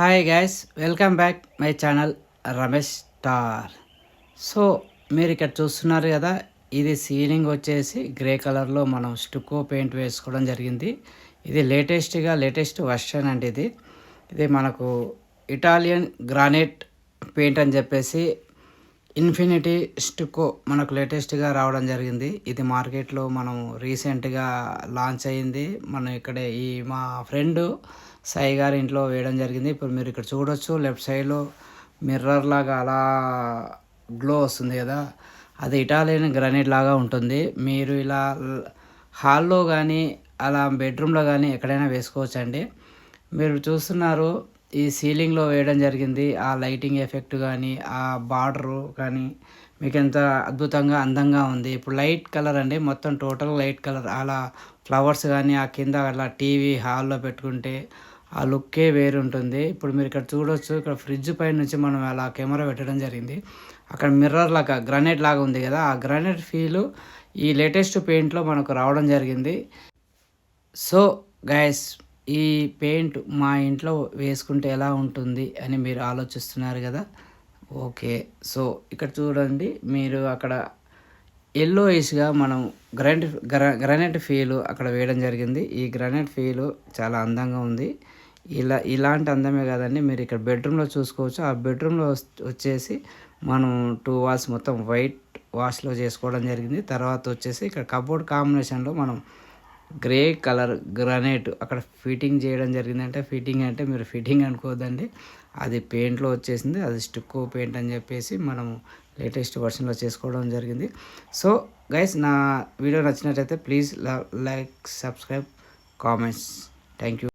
Hi guys welcome back my channel Ramesh star so మీరు ఇక్కడ చూస్తున్నారు కదా ఇది సీలింగ్ వచ్చేసి గ్రే కలర్లో మనం స్టుకో పెయింట్ వేసుకోవడం జరిగింది. ఇది లేటెస్ట్గా లేటెస్ట్ వర్షన్ అండి ఇది. ఇది మనకు ఇటాలియన్ గ్రానైట్ పెయింట్ అని చెప్పేసి ఇన్ఫినిటీ స్టుకో మనకు లేటెస్ట్గా రావడం జరిగింది. ఇది మార్కెట్లో మనం రీసెంట్గా లాంచ్ అయింది. మనం ఇక్కడ ఈ మా ఫ్రెండ్ సాయి గారి ఇంట్లో వేయడం జరిగింది. ఇప్పుడు మీరు ఇక్కడ చూడొచ్చు లెఫ్ట్ సైడ్లో మిర్రర్ లాగా అలా గ్లో వస్తుంది కదా. అది ఇటాలియన్ గ్రానైట్ లాగా ఉంటుంది. మీరు ఇలా హాల్లో కానీ అలా బెడ్రూమ్లో కానీ ఎక్కడైనా వేసుకోవచ్చండి. మీరు చూస్తున్నారు ఈ సీలింగ్లో వేయడం జరిగింది. ఆ లైటింగ్ ఎఫెక్ట్ కానీ ఆ బార్డరు కానీ మీకు ఎంత అద్భుతంగా అందంగా ఉంది. ఇప్పుడు లైట్ కలర్ అండి. మొత్తం టోటల్ లైట్ కలర్. అలా ఫ్లవర్స్ కానీ ఆ కింద అలా టీవీ హాల్లో పెట్టుకుంటే ఆ లుక్కే వేరు ఉంటుంది ఇప్పుడు మీరు ఇక్కడ చూడొచ్చు. ఇక్కడ ఫ్రిడ్జ్ పై నుంచి మనం అలా కెమెరా పెట్టడం జరిగింది. అక్కడ మిర్రర్ లాగా గ్రానైట్ లాగా ఉంది కదా. ఆ గ్రానైట్ ఫీలు ఈ లేటెస్ట్ పెయింట్లో మనకు రావడం జరిగింది. సో గైస్ ఈ పెయింట్ మా ఇంట్లో వేసుకుంటే ఎలా ఉంటుంది అని మీరు ఆలోచిస్తున్నారు కదా? ఓకే. సో ఇక్కడ చూడండి మీరు అక్కడ ఎల్లో మనం గ్రానైట్ గ్రానైట్ ఫీల్ అక్కడ వేయడం జరిగింది. ఈ గ్రానైట్ ఫీల్ చాలా అందంగా ఉంది. ఇలా ఇలాంటి అందమే కాదండి మీరు ఇక్కడ బెడ్రూమ్లో చూసుకోవచ్చు. ఆ బెడ్రూమ్లో వచ్చేసి మనం టూ వాల్స్ మొత్తం వైట్ వాష్లో చేసుకోవడం జరిగింది. తర్వాత వచ్చేసి ఇక్కడ కబోర్డ్ కాంబినేషన్లో మనం గ్రే కలర్ గ్రనైట్ అక్కడ ఫిట్టింగ్ చేయడం జరిగిందంటే ఫిట్టింగ్ అంటే మీరు ఫిట్టింగ్ అనుకోవద్దండి. అది పెయింట్లో వచ్చేసింది అది స్టిక్కో పెయింట్ అని చెప్పేసి మనం లేటెస్ట్ వర్షన్లో చేసుకోవడం జరిగింది. సో గైస్ నా వీడియో నచ్చినట్టయితే please like subscribe comments. Thank you.